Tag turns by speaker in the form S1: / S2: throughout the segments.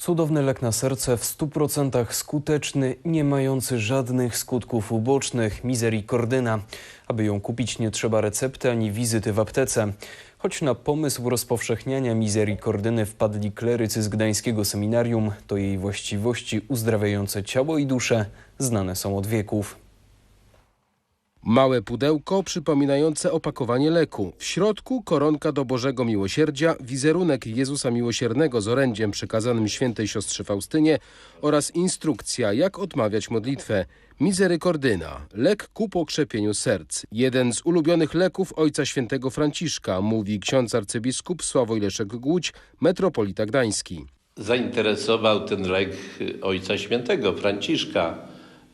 S1: Cudowny lek na serce w 100% skuteczny, nie mający żadnych skutków ubocznych, Misericordyna. Aby ją kupić nie trzeba recepty ani wizyty w aptece. Choć na pomysł rozpowszechniania Misericordyny wpadli klerycy z gdańskiego seminarium, to jej właściwości uzdrawiające ciało i duszę znane są od wieków.
S2: Małe pudełko przypominające opakowanie leku. W środku koronka do Bożego Miłosierdzia, wizerunek Jezusa Miłosiernego z orędziem przekazanym świętej siostrze Faustynie oraz instrukcja, jak odmawiać modlitwę. Miserykordyna, lek ku pokrzepieniu serc. Jeden z ulubionych leków ojca świętego Franciszka, mówi ksiądz arcybiskup Sławoj Leszek Głódź, metropolita gdański.
S3: zainteresował ten lek Ojca Świętego Franciszka.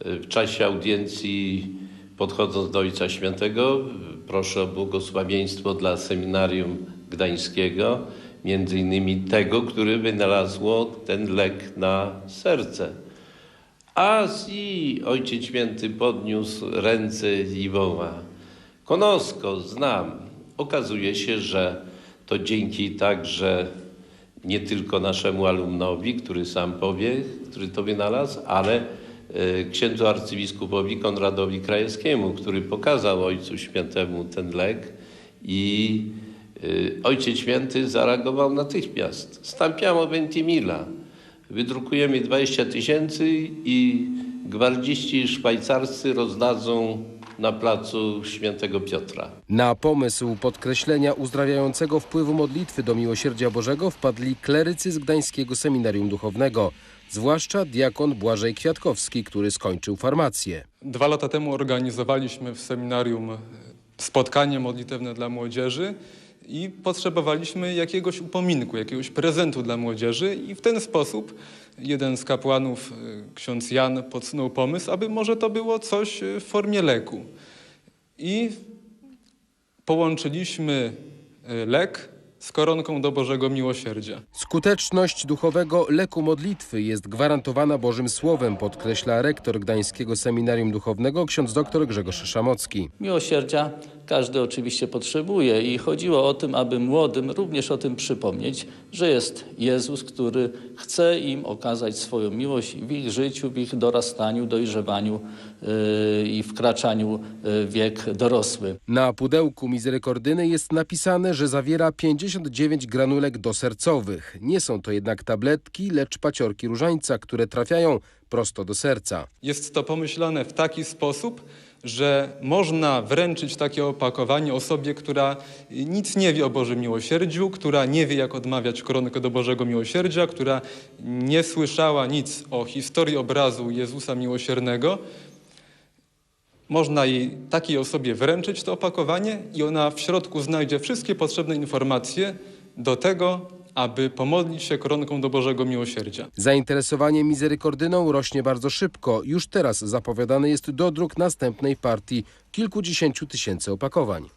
S3: W czasie audiencji, podchodząc do Ojca Świętego, proszę o błogosławieństwo dla seminarium gdańskiego, między innymi tego, który wynalazło ten lek na serce. A i Ojciec Święty podniósł ręce i woła. Konosko, znam. Okazuje się, że to dzięki także nie tylko naszemu alumnowi, który sam powie, który to wynalazł, ale księdzu arcybiskupowi Konradowi Krajewskiemu, który pokazał Ojcu Świętemu ten lek i e, Ojciec Święty zareagował natychmiast. Stampiamo ventimila. Wydrukujemy 20 tysięcy i gwardziści szwajcarscy rozdadzą na placu Świętego Piotra.
S2: Na pomysł podkreślenia uzdrawiającego wpływu modlitwy do Miłosierdzia Bożego wpadli klerycy z gdańskiego seminarium duchownego, zwłaszcza diakon Błażej Kwiatkowski, który skończył farmację.
S4: Dwa lata temu organizowaliśmy w seminarium spotkanie modlitewne dla młodzieży i potrzebowaliśmy jakiegoś upominku, jakiegoś prezentu dla młodzieży i w ten sposób jeden z kapłanów, y, ksiądz Jan, podsunął pomysł, aby może to było coś y, w formie leku. I połączyliśmy y, lek z koronką do Bożego Miłosierdzia.
S2: Skuteczność duchowego leku modlitwy jest gwarantowana Bożym Słowem, podkreśla rektor gdańskiego seminarium duchownego ksiądz dr Grzegorz Szamocki.
S5: Miłosierdzia każdy oczywiście potrzebuje i chodziło o tym, aby młodym również o tym przypomnieć, że jest Jezus, który chce im okazać swoją miłość w ich życiu, w ich dorastaniu, dojrzewaniu yy, i wkraczaniu yy, w wiek dorosły.
S2: Na pudełku mizerykordyny jest napisane, że zawiera 59 granulek dosercowych. Nie są to jednak tabletki, lecz paciorki różańca, które trafiają prosto do serca.
S4: Jest to pomyślane w taki sposób, że można wręczyć takie opakowanie osobie, która nic nie wie o Bożym Miłosierdziu, która nie wie, jak odmawiać koronkę do Bożego Miłosierdzia, która nie słyszała nic o historii obrazu Jezusa Miłosiernego. Można jej takiej osobie wręczyć to opakowanie i ona w środku znajdzie wszystkie potrzebne informacje do tego, aby pomodlić się koronką do Bożego Miłosierdzia.
S2: Zainteresowanie mizerykordyną rośnie bardzo szybko. Już teraz zapowiadany jest dodruk następnej partii kilkudziesięciu tysięcy opakowań.